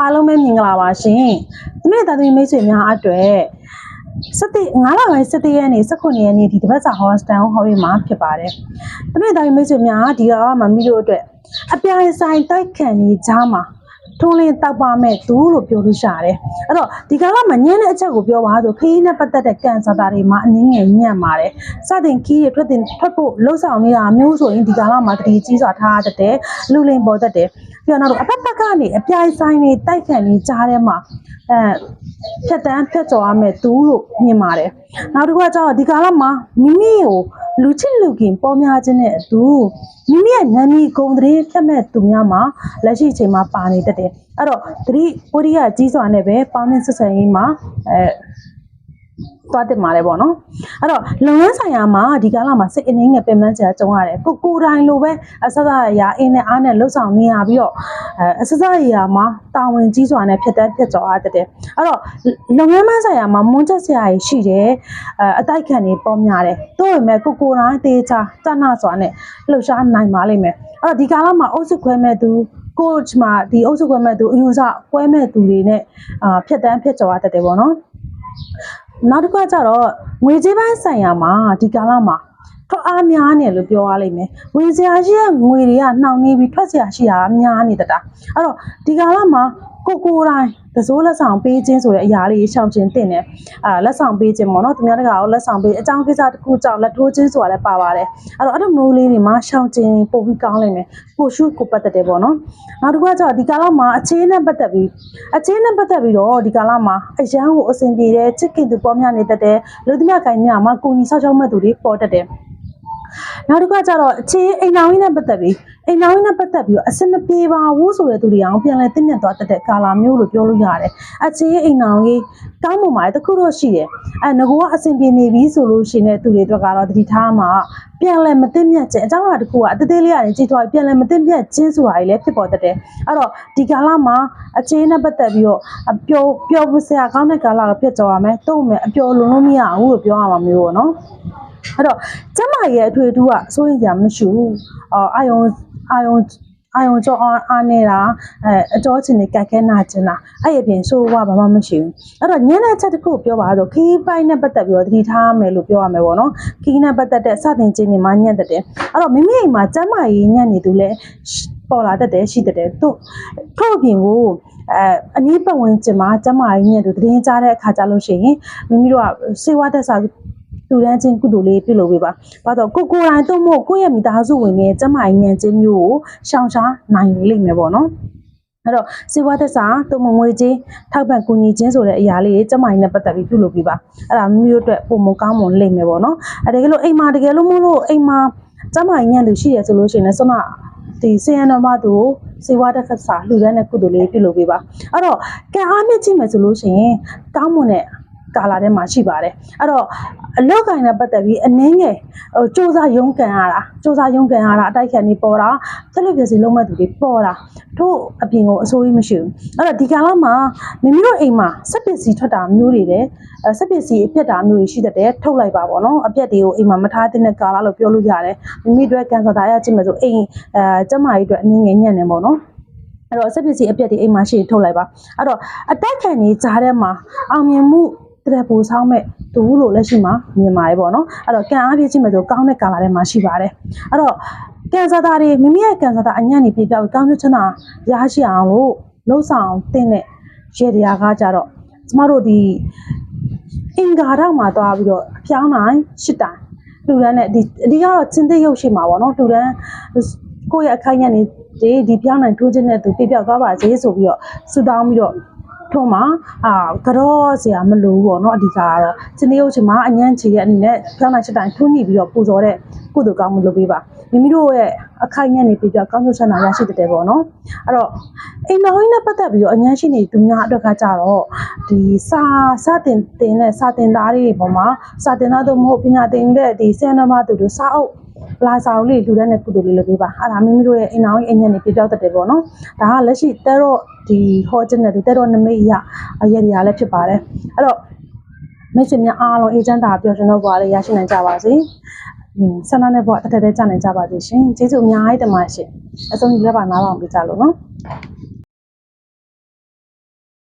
အားလုံးပဲမင်္ဂလာပါရှင်ဒီနေ့တာသမီမိတ်ဆွေများအတွက်စတိ9လပိုင်း17ရက်နေ့18ရက်နေ့ဒီတပတ်စာ hostel ဟောရီမှာဖြစ်ပါတယ်ဒီနေ့တာသမီမိတ်ဆွေများဒီကမှမိတို့အတွက်အပြိုင်ဆိုင်တိုက်ခံနေကြမှာ ထုံးလင်းတောက်ပါမဲ့သူလို့ပြောလို့ရတယ်အဲ့တော့ဒီကာလမှာညနေအချက်ကိုပြောပါဆိုခရီးနဲ့ပတ်သက်တဲ့ကန်ဆာတာတွေမှာအနည်းငယ်ညံ့ပါတယ်စတင်ခီးတွေထွက်တင်ထွက်ဖို့လှုပ်ဆောင်နေတာမျိုးဆိုရင်ဒီကာလမှာတတိကြီးစွာထားရတဲ့လူလင်ပေါ်တတ်တယ်ပြီးတော့နောက်တော့အပတ်ပတ်ကနေအပြိုင်ဆိုင်တွေတိုက်ခံနေကြားထဲမှာအဲဖြတ်တန်းဖြတ်ကျော်ရမယ်သူလို့မြင်ပါတယ်နောက်တစ်ခုကကျတော့ဒီကာလမှာမိမိကို လူချစ်လူခင်ပေါ်များခြင်းနဲ့အတူမိမိရဲ့နာမည်ဂုဏ်သတင်းဖြတ်မဲ့သူများမှာလက်ရှိအချိန်မှာပါနေတတ်တယ်အဲ့တော့သတိဝိရိယကြီးစွာနဲ့ပဲပေါင်းသင်းဆက်ဆံရေးမှာအဲ သွားတင်มาလဲပေါ့နော်အဲ့တော့လုပ်ငန်းဆိုင်ရာမှာဒီကာလမှာစိတ်အနေငယ်ပင်ပန်းစရာကြုံရတယ်ကိုကိုယ်တိုင်လိုပဲအဆက်အရာအင်းနဲ့အားနဲ့လှုပ်ဆောင်နေရပြီးတော့အဲအဆက်အရာမှာတာဝန်ကြီးစွာနဲ့ဖြတ်တန်းဖြတ်ကျော်ရတတ်တယ်အဲ့တော့လုပ်ငန်းမဆိုင်ရာမှာမွန်းချက်စရာကြီးရှိတယ်အဲအတိုက်ခံနေပေါ်များတယ်တို့ပေမဲ့ကိုကိုယ်တိုင်တေးချာတဏှစွာနဲ့လှုပ်ရှားနိုင်ပါလိမ့်မယ်အဲ့တော့ဒီကာလမှာအုပ်စုခွဲမဲ့သူ coach မှာဒီအုပ်စုခွဲမဲ့သူအယူဆကွဲမဲ့သူတွေနဲ့အာဖြတ်တန်းဖြတ်ကျော်ရတတ်တယ်ပေါ့နော် နောက်တစ်ခါကျတော့ငွေကြေးပိုင်းဆိုင်ရာမှာဒီကာလမှာထွက်အားများနေလို့ပြောရလိမ့်မယ်ဝင်စရာရှိတဲ့ငွေတွေကနှောင်နေပြီးထွက်စရာရှိတာကများနေတတ်တာအဲ့တော့ဒီကာလမှာကိုကိုယ်တိုင်းတစိုးလက်ဆောင်ပေးခြင်းဆိုတဲ့အရာလေးရှောင်ခြင်းတင်တယ်အာလက်ဆောင်ပေးခြင်းပေါ့နော်သူများတကာကိုလက်ဆောင်ပေးအကြောင်းကိစ္စတစ်ခုကြောင့်လက်ထိုးခြင်းဆိုတာလည်းပါပါတယ်အဲ့တော့အဲ့လိုမျိုးလေးတွေမှာရှောင်ခြင်းပို့ပြီးကောင်းလိမ့်မယ်ကိုရှုကိုပတ်သက်တယ်ပေါ့နော်နောက်တစ်ခုကကျတော့ဒီကာလမှာအခြေနဲ့ပတ်သက်ပြီးအခြေနဲ့ပတ်သက်ပြီးတော့ဒီကာလမှာအရန်ကိုအဆင်ပြေတဲ့ချစ်ခင်သူပေါ်များနေတတ်တဲ့လူသမားကိုင်းများမှာကိုကြီးဆောက်ရှောက်မဲ့သူတွေပေါ်တတ်တယ်နောက်တစ်ခါကျတော့အခြေအိမ်တော်ကြီးနဲ့ပတ်သက်ပြီး အိမ်တော်ကြီးနဲ့ပတ်သက်ပြီးတော့အစမပြေပါဘူးဆိုတဲ့သူတွေအောင်ပြန်လဲသိမြတ်သွားတတ်တဲ့ကာလာမျိုးလို့ပြောလို့ရတယ်။အခြေအိမ်တော်ကြီးကောင်းမွန်ပါတယ်တခုတော့ရှိတယ်။အဲငကောကအဆင်ပြေနေပြီဆိုလို့ရှိရင်သူတွေအတွက်ကတော့တတိထားမှာပြန်လဲမသိမြတ်ခြင်းအကြောင်းအရာတစ်ခုကအတသေးလေးရတယ်ကြည်သွားပြန်လဲမသိမြတ်ခြင်းဆိုတာကြီးလည်းဖြစ်ပေါ်တတ်တယ်။အဲ့တော့ဒီကာလမှာအခြေနဲ့ပတ်သက်ပြီးတော့အပျော်ပျော်စရာကောင်းတဲ့ကာလတော့ဖြစ်ကြရမယ်။တုံ့မယ်အပျော်လုံးလို့မရဘူးလို့ပြောရမှာမျိုးပေါ့နော်။အဲ့တော့ကျမရဲ့အထွေအထူးကစိုးရင်စရာမရှိဘူးအာအာယုံ အာယုံအာယုံကြောအားအားနေတာအဲအတော်ချင်းနေကြက်ခဲနာကျင်တာအဲ့အပြင်ဆိုးဝါဘာမှမရှိဘူးအဲ့တော့ညနေချက်တစ်ခုပြောပါဆိုခီးပိုင်းနဲ့ပတ်သက်ပြီးတော့သတိထားမယ်လို့ပြောရမယ်ပေါ့နော်ခီးနဲ့ပတ်သက်တဲ့စတင်ခြင်းတွေမှာညံ့တဲ့တယ်အဲ့တော့မိမိအိမ်မှာကျမကြီးညံ့နေသူလဲပေါ်လာတတ်တယ်ရှိတတ်တယ်သူထို့အပြင်ကိုအဲအနည်းပတ်ဝန်းကျင်မှာကျမကြီးညံ့သူတည်င်းကြားတဲ့အခါကြလို့ရှိရင်မိမိတို့ကစေဝါတက်စာ လူတန်းချင်းကုသိုလ်လေးပြုလုပ်ပေးပါ။ဘာတော့ကိုကိုယ်တိုင်တော့မဟုတ်ကိုယ့်ရဲ့မိသားစုဝင်ရဲ့ကျမကြီးဉာဏ်ချင်းမျိုးကိုရှောင်ရှားနိုင်လိမ့်မယ်ပေါ့နော်။အဲ့တော့စေဝါသက်စာတုံမငွေချင်းထောက်ပံ့ကူညီခြင်းဆိုတဲ့အရာလေးကျမကြီးနဲ့ပတ်သက်ပြီးပြုလုပ်ပေးပါ။အဲ့ဒါမျိုးအတွက်ပုံမကောင်းမွန်လိမ့်မယ်ပေါ့နော်။အဲ့တကယ်လို့အိမ်မှာတကယ်လို့မလို့အိမ်မှာကျမကြီးဉာဏ်သူရှိရဆိုလို့ရှိရင်လည်းဆွမ်းဒီစေရနမသူကိုစေဝါတက်စာလှူဒန်းတဲ့ကုသိုလ်လေးပြုလုပ်ပေးပါ။အဲ့တော့ကံအားမြင့်ကြည့်မယ်ဆိုလို့ရှိရင်ကောင်းမွန်တဲ့ ကာလာထဲမှာရှိပါတယ်အဲ့တော့အလောက်ကင်နဲ့ပတ်သက်ပြီးအနည်းငယ်ဟိုစူးစမ်းရုန်းကန်ရတာစူးစမ်းရုန်းကန်ရတာအတိုက်ခံနေပေါ်တာဆက်လက်ပြစီလုံးမဲ့သူတွေပေါ်တာတို့အပြင်ကိုအစိုးရမရှိဘူးအဲ့တော့ဒီကာလမှာမိမိတို့အိမ်မှာစက်ပစ္စည်းထွက်တာမျိုးတွေလည်းအဲစက်ပစ္စည်းအပြက်တာမျိုးတွေရှိတတ်တယ်ထုတ်လိုက်ပါပေါ့နော်အပြက်တွေကိုအိမ်မှာမထားတဲ့ကာလလို့ပြောလို့ရတယ်မိမိတို့ကန်ဆာတာရကြည့်မယ်ဆိုအိမ်အဲကျမကြီးအတွက်အနည်းငယ်ညံ့နေပေါ့နော်အဲ့တော့စက်ပစ္စည်းအပြက်တွေအိမ်မှာရှိရင်ထုတ်လိုက်ပါအဲ့တော့အတက်ခံနေကြားထဲမှာအောင်မြင်မှု တဲ့ပူဆောင်မဲ့သူလို့လက်ရှိမှာမြင်ပါတယ်ပေါ့နော်အဲ့တော့ကံအားပြည့်ချင်းမဲ့ဆိုကောင်းတဲ့ကာလာထဲမှာရှိပါတယ်အဲ့တော့ကန်ဆာတာတွေမိမိရဲ့ကန်ဆာတာအညံ့နေပြပြကောင်းကျိုးချမ်းသာရရှိအောင်လို့လှုပ်ဆောင်တဲ့နဲ့ရေတရားကားကြတော့ကျမတို့ဒီအင်္ဂါတော့မှာသွားပြီးတော့အပြောင်းနိုင်ရှစ်တိုင်လူတန်းနဲ့ဒီအဓိကတော့ချင်းသိရုပ်ရှိမှာပေါ့နော်လူတန်းကိုယ့်ရဲ့အခိုင်ညံ့နေဒီဒီပြောင်းနိုင်ထိုးခြင်းနဲ့သူပြပြသွားပါစေဆိုပြီးတော့ဆူတောင်းပြီးတော့ ထုံးမှာအာကတော့ဆရာမလို့ပေါ့နော်အဓိကကတော့ချင်းလေးဟုတ်ချင်မှာအညံ့ချေရဲ့အနေနဲ့ဖျောင်းနိုင်ချက်တိုင်းထုံးညိပြီးတော့ပူဇော်တဲ့ကုသိုလ်ကောင်းမှုလုပ်ပေးပါမိမိတို့ရဲ့အခိုင်အငဲ့နေပြပြကောင်းကျိုးချမ်းသာရရှိတဲ့ပေါ့နော်အဲ့တော့အိမ်တော်ကြီးနဲ့ပတ်သက်ပြီးတော့အညံ့ရှိနေသူများအတွက်ကကြတော့ဒီစာစတင်တင်တဲ့စာတင်သားတွေပေါ်မှာစာတင်သားတို့မဟုတ်ပညာသင်တဲ့ဒီဆန္ဒမသူတို့စာအုပ် လာဆောင်လေးလူတန်းတဲ့ကုသိုလ်လေးလုပ်ပေးပါအဲ့ဒါမိမိတို့ရဲ့အိမ်တော်ကြီးအញ្ញမ်းနေပြပြောက်တတ်တယ်ပေါ့နော်ဒါကလက်ရှိတဲတော့ဒီဟောခြင်းနဲ့ဒီတဲတော့နမိတ်ရအရက်ရလည်းဖြစ်ပါတယ်အဲ့တော့မိတ်ဆွေများအားလုံးအေဂျင့်တာပျော်ရွှင်တော့ဘွားလေးရရှိနိုင်ကြပါစေ။อืมဆန္ဒနဲ့ဘွားတထက်တည်းကြနိုင်ကြပါစေရှင်။ကျေးဇူးအများကြီးတင်ပါရှင်။အဆုံးကြီးလက်ပါနားပါအောင်ပြကြလို့နော်။